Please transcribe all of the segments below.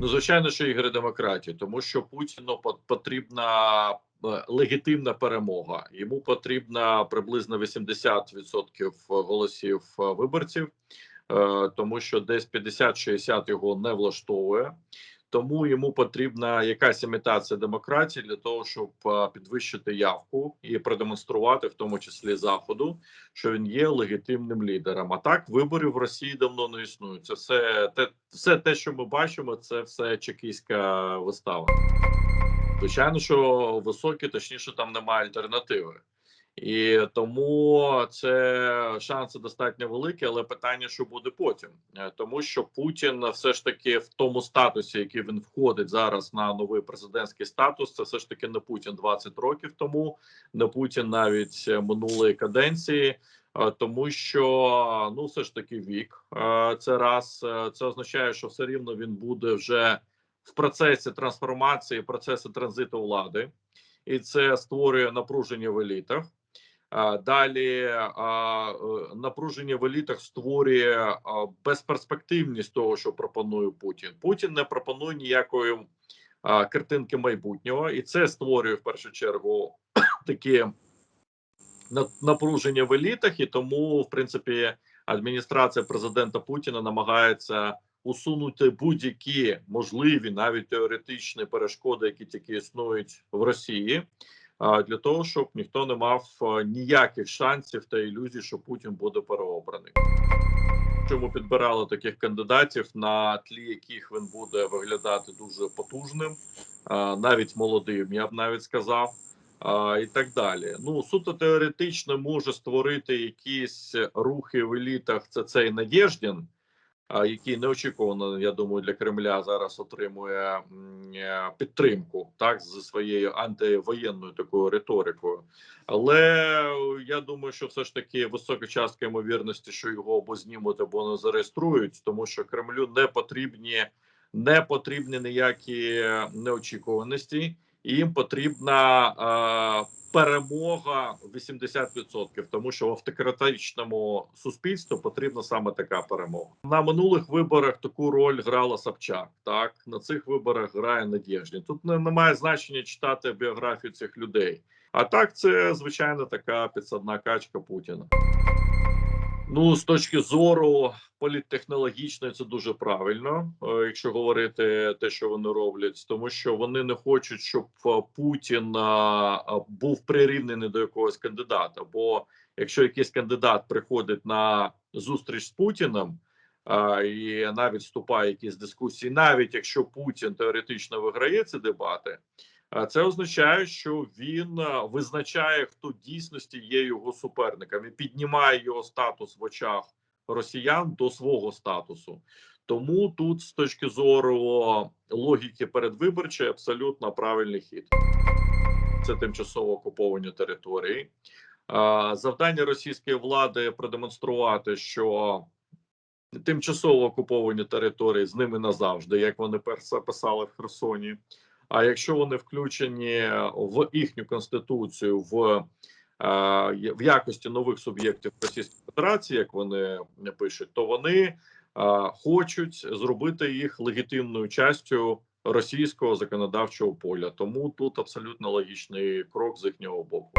Ну, звичайно, що ігри демократії, тому що Путіну по- потрібна е, легітимна перемога. Йому потрібна приблизно 80% голосів е, виборців, е, тому що десь 50-60 його не влаштовує. Тому йому потрібна якась імітація демократії для того, щоб підвищити явку і продемонструвати, в тому числі заходу, що він є легітимним лідером. А так виборів в Росії давно не існує. Це все те, все те, що ми бачимо, це все чекійська вистава. Звичайно, що високі, точніше, там немає альтернативи. І тому це шанси достатньо великі, але питання, що буде потім, Е, тому що Путін все ж таки в тому статусі, який він входить зараз на новий президентський статус, це все ж таки не Путін 20 років тому, не Путін навіть минулої каденції. Е, Тому що ну все ж таки вік е, це раз це означає, що все рівно він буде вже в процесі трансформації, процесі транзиту влади, і це створює напруження в елітах. Далі е, напруження в елітах створює безперспективність того, що пропонує Путін. Путін не пропонує ніякої картинки майбутнього, і це створює в першу чергу такі напруження в елітах, і тому, в принципі, адміністрація президента Путіна намагається усунути будь-які можливі, навіть теоретичні перешкоди, які тільки існують в Росії, для того, щоб ніхто не мав ніяких шансів та ілюзій, що Путін буде переобраний. Чому підбирали таких кандидатів, на тлі яких він буде виглядати дуже потужним, навіть молодим, я б навіть сказав і так далі. Ну суто теоретично може створити якісь рухи в елітах. Це цей Надєждін, який неочікувано, я думаю, для Кремля зараз отримує е, підтримку так зі своєю антивоєнною такою риторикою. Але я думаю, що все ж таки висока частка ймовірності, що його або знімуть, або не зареєструють, тому що Кремлю не потрібні не потрібні ніякі неочікуваності і їм потрібна е, перемога 80%, тому що в автократичному суспільстві потрібна саме така перемога. На минулих виборах таку роль грала Собчак. Так на цих виборах грає Надєждін. Тут не, немає значення читати біографію цих людей. А так, це звичайно така підсадна качка Путіна. Ну, з точки зору політтехнологічної, це дуже правильно, е, якщо говорити те, що вони роблять, тому що вони не хочуть, щоб е, Путін е, був прирівнений до якогось кандидата. Бо якщо якийсь кандидат приходить на зустріч з Путіним і навіть вступає якісь дискусії, навіть якщо Путін теоретично виграє ці дебати. Це означає, що він е, визначає, хто дійсності є його суперником і піднімає його статус в очах росіян до свого статусу. Тому тут, з точки зору логіки передвиборчої, абсолютно правильний хід. Це тимчасово окуповані території. Завдання російської влади продемонструвати, що тимчасово окуповані території з ними назавжди, як вони писали в Херсоні. А якщо вони включені в їхню конституцію в, е, в якості нових суб'єктів Російської Федерації, як вони пишуть, то вони е, хочуть зробити їх легітимною частю російського законодавчого поля. Тому тут абсолютно логічний крок з їхнього боку.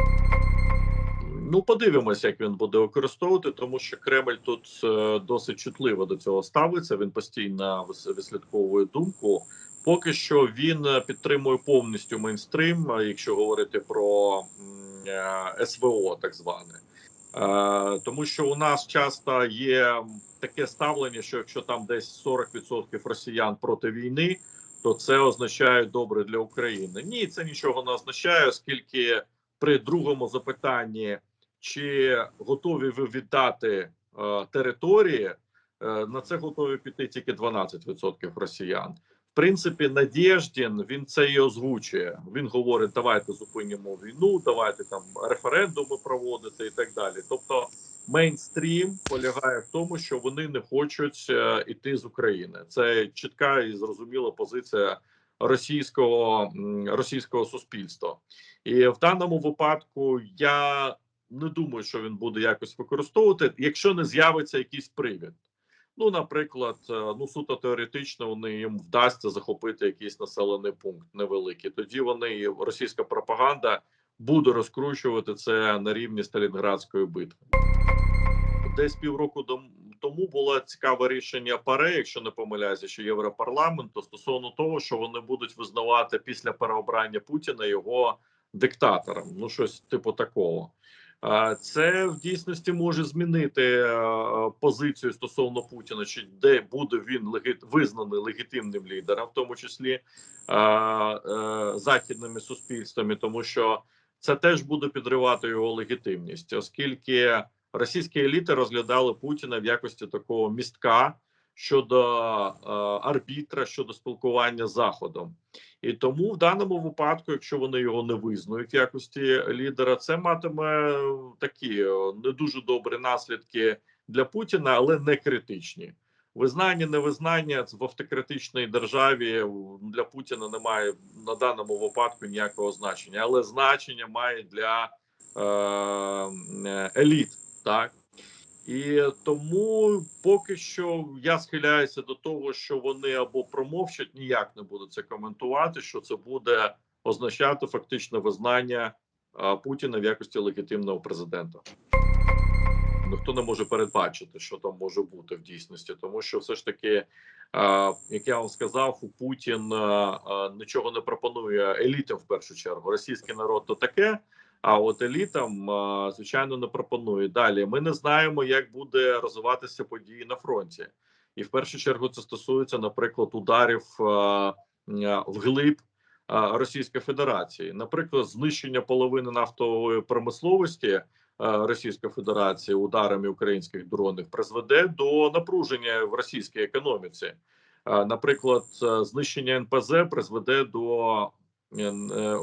Ну, подивимося, як він буде використовувати, тому що Кремль тут е, досить чутливо до цього ставиться. Він постійно вислідковує думку. Поки що він е, підтримує повністю мейнстрим, е, якщо говорити про е, СВО, так зване. Тому що у нас часто є таке ставлення, що якщо там десь 40% росіян проти війни, то це означає добре для України. Ні, це нічого не означає, оскільки при другому запитанні, чи готові ви віддати е, території, е, на це готові піти тільки 12% росіян. Принципі, Надєждін він це і озвучує. Він говорить: давайте зупинимо війну, давайте там референдуми проводити і так далі. Тобто, мейнстрім полягає в тому, що вони не хочуть е, іти з України. Це чітка і зрозуміла позиція російського російського суспільства. І в даному випадку я не думаю, що він буде якось використовувати, якщо не з'явиться якийсь привід. Ну, наприклад, е, ну суто теоретично, вони їм вдасться захопити якийсь населений пункт невеликий. Тоді вони російська пропаганда буде розкручувати це на рівні Сталінградської битви. Десь півроку тому було цікаве рішення ПАРЕ, якщо не помиляюся, що Європарламенту стосовно того, що вони будуть визнавати після переобрання Путіна його диктатором. Ну щось типу такого. Це в дійсності може змінити е, позицію стосовно Путіна, чи де буде він легіт... визнаний легітимним лідером, в тому числі е, західними суспільствами, тому що це теж буде підривати його легітимність, оскільки російські еліти розглядали Путіна в якості такого містка щодо е, арбітра щодо спілкування з Заходом. І тому в даному випадку, якщо вони його не визнають в якості лідера, це матиме такі е, не дуже добрі наслідки для Путіна, але не критичні. Визнання, невизнання в автократичній державі для Путіна немає на даному випадку ніякого значення, але значення має для е, еліт, так і тому поки що я схиляюся до того, що вони або промовчать, ніяк не будуть це коментувати. Що це буде означати фактично визнання Путіна в якості легітимного президента. Ніхто не може передбачити, що там може бути в дійсності, тому що все ж таки, як я вам сказав, у Путін нічого не пропонує елітам в першу чергу. Російський народ то таке. А от елітам звичайно не пропонує. Далі ми не знаємо, як буде розвиватися події на фронті, і в першу чергу це стосується, наприклад, ударів вглиб Російської Федерації, наприклад, знищення половини нафтової промисловості Російської Федерації ударами українських дронів призведе до напруження в російській економіці. Наприклад, знищення НПЗ призведе до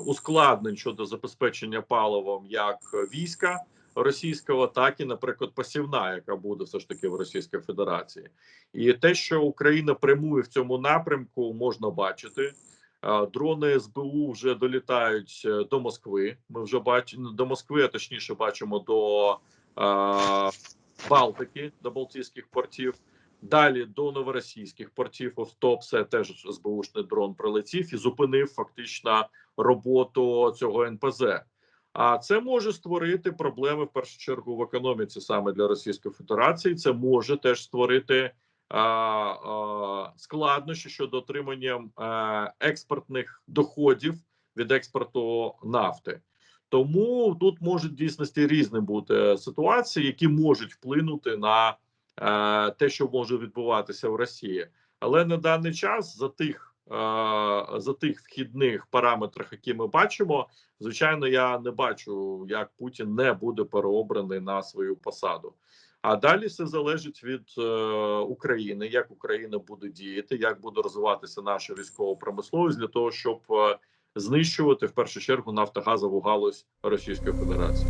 ускладнень щодо забезпечення паливом як війська російського, так і, наприклад, посівна, яка буде все ж таки в Російській Федерації, і те, що Україна прямує в цьому напрямку, можна бачити. Е, Дрони СБУ вже долітають е, до Москви. Ми вже бачимо до Москви, а точніше бачимо до е, Балтики, до Балтійських портів. Далі до новоросійських портів Овтопсе теж СБУшний дрон прилетів і зупинив фактично роботу цього НПЗ. А це може створити проблеми в першу чергу в економіці саме для Російської Федерації. Це може теж створити а, а, складнощі щодо отримання а, експортних доходів від експорту нафти. Тому тут можуть дійсності різні бути ситуації, які можуть вплинути на е, те, що може відбуватися в Росії, але на даний час за тих е, за тих вхідних параметрах, які ми бачимо, звичайно, я не бачу, як Путін не буде переобраний на свою посаду. А далі все залежить від е, України, як Україна буде діяти, як буде розвиватися наша військова промисловість для того, щоб е, знищувати в першу чергу нафтогазову галузь Російської Федерації.